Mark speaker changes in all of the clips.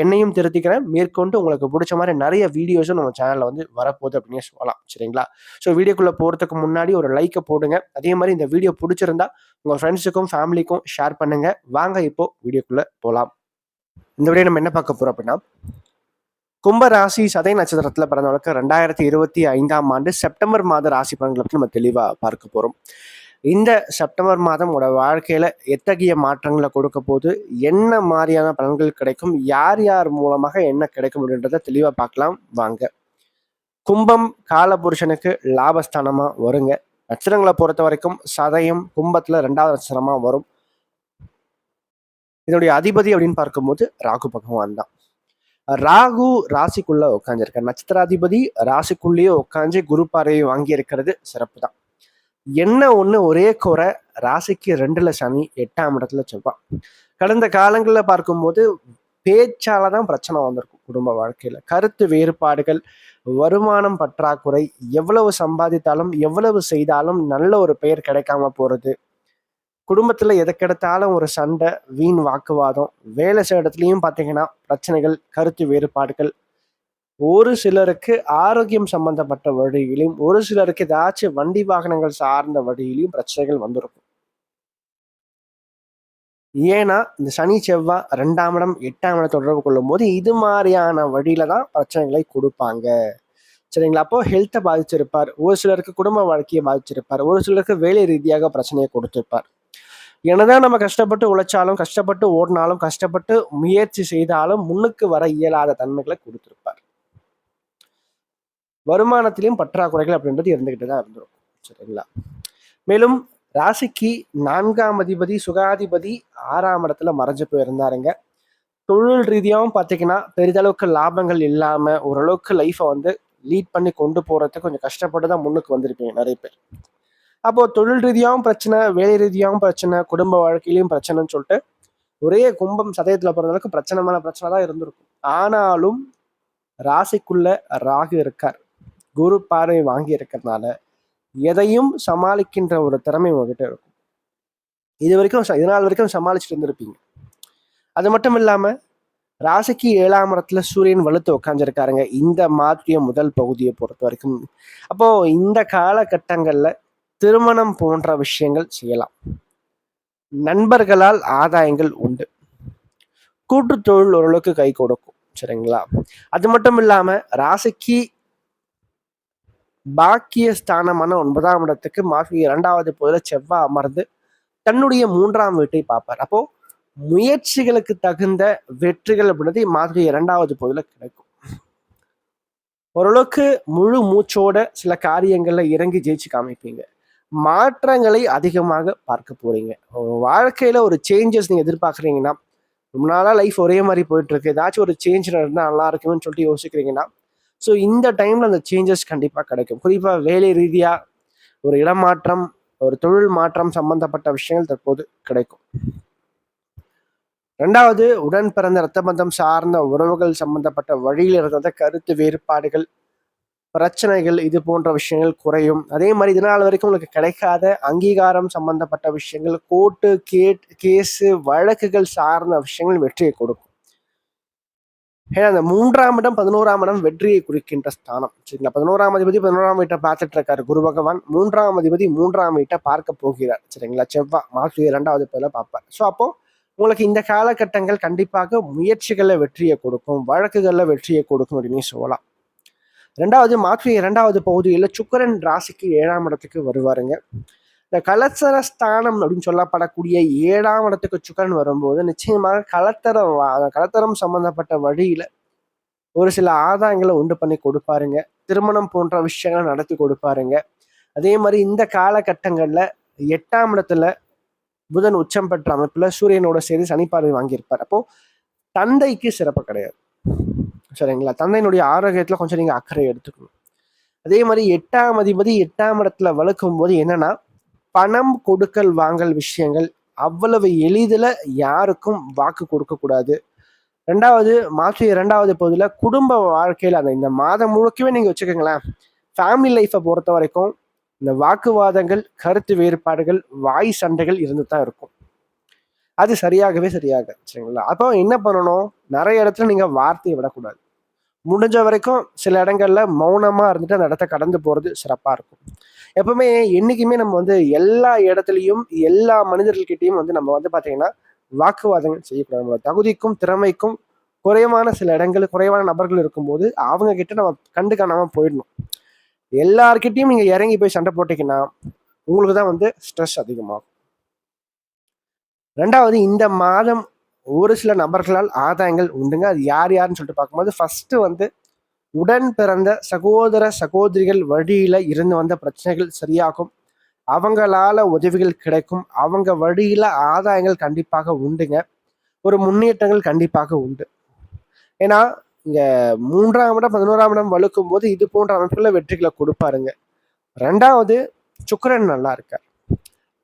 Speaker 1: என்னையும் திருத்திக்கிறேன். மேற்கொண்டு உங்களுக்கு பிடிச்ச மாதிரி நிறைய வீடியோஸும் நம்ம சேனலில் வந்து வரப்போகுது அப்படின்னு சொல்லலாம். சரிங்களா? ஸோ வீடியோக்குள்ளே போகிறதுக்கு முன்னாடி ஒரு லைக்கை போடுங்க. அதே மாதிரி இந்த வீடியோ பிடிச்சிருந்தா உங்கள் ஃப்ரெண்ட்ஸுக்கும் ஃபேமிலிக்கும் ஷேர் பண்ணுங்கள் வாங்க இப்போ வீடியோக்குள்ளே போகலாம் இந்த வீடியோ நம்ம என்ன பார்க்க போகிறோம் அப்படின்னா கும்ப ராசி சதை நட்சத்திரத்தில் பிறந்தவங்களுக்கு ரெண்டாயிரத்தி இருபத்தி ஐந்தாம் ஆண்டு செப்டம்பர் மாத ராசி பலன்களை நம்ம தெளிவாக பார்க்க போகிறோம் இந்த செப்டம்பர் மாதம் உங்களோட வாழ்க்கையில் எத்தகைய மாற்றங்களை கொடுக்க போது என்ன மாதிரியான பலன்கள் கிடைக்கும்? யார் யார் மூலமாக என்ன கிடைக்கும் அப்படின்றத தெளிவாக பார்க்கலாம். வாங்க. கும்பம் காலபுருஷனுக்கு லாபஸ்தானமாக வருங்க. நட்சத்திரங்களை பொறுத்த வரைக்கும் சதயம் கும்பத்தில் ரெண்டாவது நட்சத்திரமாக வரும். இதனுடைய அதிபதி அப்படின்னு பார்க்கும்போது ராகு பகவான் தான். ராகு ராசிக்குள்ள உட்காந்துருக்கார் நட்சத்திராதிபதி ராசிக்குள்ளேயே உட்காந்து குரு பார்வையை வாங்கி இருக்கிறது சிறப்பு தான் என்ன ஒன்று ஒரே குறை? ராசிக்கு ரெண்டுல சனி எட்டாம் இடத்துல செவ்வாய். கடந்த காலங்களில் பார்க்கும்போது பேச்சால தான் பிரச்சனை வந்திருக்கும் குடும்ப வாழ்க்கையில். கருத்து வேறுபாடுகள் வருமானம் பற்றாக்குறை எவ்வளவு சம்பாதித்தாலும் எவ்வளவு செய்தாலும் நல்ல ஒரு பெயர் கிடைக்காம போகிறது குடும்பத்தில் எதற்கெடுத்தாலும் ஒரு சண்டை வீண் வாக்குவாதம். வேலை செய்ய இடத்துலையும் பார்த்தீங்கன்னா பிரச்சனைகள் கருத்து வேறுபாடுகள் ஒரு சிலருக்கு ஆரோக்கியம் சம்பந்தப்பட்ட வழியிலும் ஒரு சிலருக்கு ஏதாச்சும் வண்டி வாகனங்கள் சார்ந்த வழியிலையும் பிரச்சனைகள் வந்திருக்கும். ஏன்னா இந்த சனி செவ்வாய் ரெண்டாம் இடம் எட்டாம் இடம் தொடர்பு கொள்ளும் போது இது மாதிரியான வழியில தான் பிரச்சனைகளை கொடுப்பாங்க. சரிங்களா? அப்போ ஹெல்த்தை பாதிச்சிருப்பார். ஒரு சிலருக்கு குடும்ப வாழ்க்கையை பாதிச்சிருப்பார். ஒரு சிலருக்கு வேலை ரீதியாக பிரச்சனையை கொடுத்திருப்பார். என்னதான் நம்ம கஷ்டப்பட்டு உழைச்சாலும் கஷ்டப்பட்டு ஓடினாலும் கஷ்டப்பட்டு முயற்சி செய்தாலும் முன்னுக்கு வர இயலாத தன்மைகளை கொடுத்திருப்பார். வருமானத்திலையும் பற்றாக்குறைகள் அப்படின்றது இருந்துகிட்டு தான் இருந்திருக்கும். சரிங்களா? மேலும் ராசிக்கு நான்காம் அதிபதி சுகாதிபதி ஆறாம் இடத்துல மறைஞ்சு போயிருந்தாருங்க. தொழில் ரீதியாகவும் பார்த்தீங்கன்னா பெரிதளவுக்கு லாபங்கள் இல்லாமல் ஓரளவுக்கு லைஃப்பை வந்து லீட் பண்ணி கொண்டு போகிறதுக்கு கொஞ்சம் கஷ்டப்பட்டு தான் முன்னுக்கு வந்திருப்பீங்க நிறைய பேர். அப்போது தொழில் ரீதியாகவும் பிரச்சனை வேலை ரீதியாகவும் பிரச்சனை குடும்ப வாழ்க்கையிலையும் பிரச்சனைன்னு சொல்லிட்டு ஒரே கும்பம் சதயத்தில் பிறந்தளவுக்கு பிரச்சனை மேலே பிரச்சனை தான் இருந்திருக்கும். ஆனாலும் ராசிக்குள்ள ராகு இருக்கார். குரு பார்வை வாங்கி இருக்கிறதுனால எதையும் சமாளிக்கின்ற ஒரு திறமை உங்ககிட்ட இருக்கும். இது வரைக்கும் ச- வரைக்கும் சமாளிச்சுட்டு இருந்திருப்பீங்க. அது மட்டும் இல்லாமல் ராசிக்கு ஏழாம் இடத்துல சூரியன் வலுத்து உட்காந்துருக்காருங்க இந்த மாதிரிய முதல் பகுதியை பொறுத்த வரைக்கும். அப்போது இந்த காலகட்டங்களில் திருமணம் போன்ற விஷயங்கள் செய்யலாம். நண்பர்களால் ஆதாயங்கள் உண்டு. கூட்டு தொழில் ஓரளவுக்கு கை கொடுக்கும். சரிங்களா? அது மட்டும் இல்லாமல் ராசிக்கு பாக்கிய ஸ்தானமான ஒன்பதாம் இடத்துக்கு மாசி இரண்டாவது பொதுல செவ்வாய் அமர்ந்து தன்னுடைய மூன்றாம் வீட்டை பார்ப்பார். அப்போ முயற்சிகளுக்கு தகுந்த வெற்றிகள் அப்படின்றது மாதிரி இரண்டாவது பொதுல கிடைக்கும். ஓரளவுக்கு முழு மூச்சோட சில காரியங்கள்ல இறங்கி ஜெயிச்சு காமிப்பீங்க. மாற்றங்களை அதிகமாக பார்க்க போறீங்க. வாழ்க்கையில ஒரு சேஞ்சஸ் நீங்க எதிர்பார்க்குறீங்கன்னா ரொம்ப நாளாக லைஃப் ஒரே மாதிரி போயிட்டு இருக்கு. ஏதாச்சும் ஒரு சேஞ்ச் நடந்தால் நல்லா இருக்கும்னு சொல்லிட்டு யோசிக்கிறீங்கன்னா ஸோ இந்த டைம்ல அந்த சேஞ்சஸ் கண்டிப்பா கிடைக்கும். குறிப்பா வேலை ரீதியா ஒரு இடமாற்றம் ஒரு தொழில் மாற்றம் சம்பந்தப்பட்ட விஷயங்கள் தற்போது கிடைக்கும். ரெண்டாவது உடன் பிறந்த இரத்த பந்தம் சார்ந்த உறவுகள் சம்பந்தப்பட்ட வழியில் இருந்த கருத்து வேறுபாடுகள் பிரச்சனைகள் இது போன்ற விஷயங்கள் குறையும். அதே மாதிரி இதனால் வரைக்கும் உங்களுக்கு கிடைக்காத அங்கீகாரம் சம்பந்தப்பட்ட விஷயங்கள் கோர்ட்டு கேட் கேஸு வழக்குகள் சார்ந்த விஷயங்கள் வெற்றியை கொடுக்கும். ஏன்னா அந்த மூன்றாம் இடம் பதினோராம் இடம் வெற்றியை குறிக்கின்ற ஸ்தானம். சரிங்களா? பதினோராம் அதிபதி பதினோராம் வீட்டை பார்த்துட்டு இருக்காரு குரு பகவான். மூன்றாம் அதிபதி மூன்றாம் வீட்டை பார்க்க போகிறார். சரிங்களா? செவ்வாய் மார்ச் இரண்டாவது பேர்ல பார்ப்பார். ஸோ அப்போ உங்களுக்கு இந்த காலகட்டங்கள் கண்டிப்பாக முயற்சிகளில் வெற்றியை கொடுக்கும் வழக்குகளில் வெற்றியை கொடுக்கும் அப்படின்னு சொல்லலாம். ரெண்டாவது மார்ச் இரண்டாவது பகுதியில் சுக்கரன் ராசிக்கு ஏழாம் இடத்துக்கு வருவாருங்க. இந்த கலசர ஸ்தானம் அப்படின்னு சொல்லப்படக்கூடிய ஏழாம் இடத்துக்கு சுக்கரன் வரும்போது நிச்சயமாக கலத்தரம் கலத்தரம் சம்பந்தப்பட்ட வழியில ஒரு சில ஆதாயங்களை உண்டு பண்ணி கொடுப்பாருங்க. திருமணம் போன்ற விஷயங்களை நடத்தி கொடுப்பாருங்க. அதே மாதிரி இந்த காலகட்டங்கள்ல எட்டாம் இடத்துல புதன் உச்சம் பெற்ற அமைப்புல சூரியனோட சேர்ந்து சனி பார்வை வாங்கியிருப்பார். அப்போ தந்தைக்கு சிறப்பு கிடையாது. சரிங்களா? தந்தையினுடைய ஆரோக்கியத்துல கொஞ்சம் நீங்க அக்கறை எடுத்துக்கணும். அதே மாதிரி எட்டாம் அதிபதி எட்டாம் இடத்துல வளர்க்கும் போது என்னன்னா பணம் கொடுக்கல் வாங்கல் விஷயங்கள் அவ்வளவு எளிதில் யாருக்கும் வாக்கு கொடுக்கக்கூடாது ரெண்டாவது மாற்றி இரண்டாவது பகுதியில் குடும்ப வாழ்க்கையில் அந்த இந்த மாதம் முழுக்கவே நீங்கள் வச்சுக்கோங்களேன். ஃபேமிலி லைஃப்பை பொறுத்த வரைக்கும் இந்த வாக்குவாதங்கள் கருத்து வேறுபாடுகள் வாய் சண்டைகள் இருந்து தான் இருக்கும். அது சரியாகவே சரியாக சரிங்களா? அப்போ என்ன பண்ணணும்? நிறைய இடத்துல நீங்கள் வார்த்தையை விடக்கூடாது. முடிஞ்ச வரைக்கும் சில இடங்கள்ல மௌனமாக இருந்துட்டு அந்த இடத்த கடந்து போகிறது சிறப்பாக இருக்கும். எப்பவுமே என்றைக்குமே நம்ம வந்து எல்லா இடத்துலையும் எல்லா மனிதர்கள்கிட்டையும் வந்து நம்ம வந்து பார்த்தீங்கன்னா வாக்குவாதங்கள் செய்யக்கூடாது. தகுதிக்கும் திறமைக்கும் குறைவான சில இடங்கள் குறைவான நபர்கள் இருக்கும்போது அவங்க கிட்ட நம்ம கண்டு காணாமல் போயிடணும். எல்லார்கிட்டையும் நீங்கள் இறங்கி போய் சண்டை போட்டீங்கன்னா உங்களுக்கு தான் வந்து ஸ்ட்ரெஸ் அதிகமாகும். ரெண்டாவது இந்த மாதம் ஒரு சில நபர்களால் ஆதாயங்கள் உண்டுங்க. அது யார் யாருன்னு சொல்லிட்டு பார்க்கும்போது ஃபஸ்ட்டு வந்து உடன் பிறந்த சகோதர சகோதரிகள் வழியில இருந்து வந்த பிரச்சனைகள் சரியாகும். அவங்களால உதவிகள் கிடைக்கும். அவங்க வழியில ஆதாயங்கள் கண்டிப்பாக உண்டுங்க. ஒரு முன்னேற்றங்கள் கண்டிப்பாக உண்டு. ஏன்னா இங்க மூன்றாம் இடம் பதினோராம் இடம் வலுக்கும் போது இது போன்ற அமைப்புகளை வெற்றிகளை கொடுப்பாருங்க. ரெண்டாவது சுக்கரன் நல்லா இருக்கார்.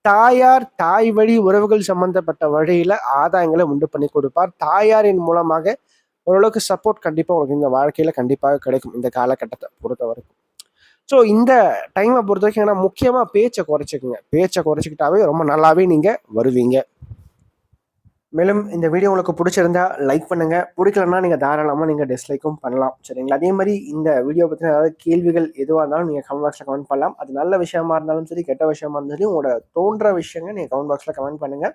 Speaker 1: தாயார் தாய் வழி உறவுகள் சம்பந்தப்பட்ட வழியில ஆதாயங்களை உண்டு பண்ணி கொடுப்பார். தாயாரின் மூலமாக ஓரளவுக்கு சப்போர்ட் கண்டிப்பாக உங்களுக்கு இந்த வாழ்க்கையில் கண்டிப்பாக கிடைக்கும் இந்த காலகட்டத்தை பொறுத்த வரைக்கும் ஸோ இந்த டைமை பொறுத்த வரைக்கும் ஏன்னா முக்கியமாக பேச்சை குறைச்சிக்கோங்க. பேச்சை குறைச்சிக்கிட்டாவே ரொம்ப நல்லாவே நீங்கள் வருவீங்க. மேலும் இந்த வீடியோ உங்களுக்கு பிடிச்சிருந்தா லைக் பண்ணுங்க. பிடிக்கலன்னா நீங்கள் தாராளமாக நீங்கள் டிஸ்லைக்கும் பண்ணலாம். சரிங்களா? அதே மாதிரி இந்த வீடியோ பற்றின ஏதாவது கேள்விகள் எதுவாக இருந்தாலும் நீங்கள் கமெண்ட் பாக்ஸில் கமெண்ட் பண்ணலாம். அது நல்ல விஷயமா இருந்தாலும் சரி கெட்ட விஷயமா இருந்தாலும் சரி உங்களோட தோன்ற விஷயங்கள் நீங்கள் கமெண்ட் பாக்ஸில் கமெண்ட் பண்ணுங்கள்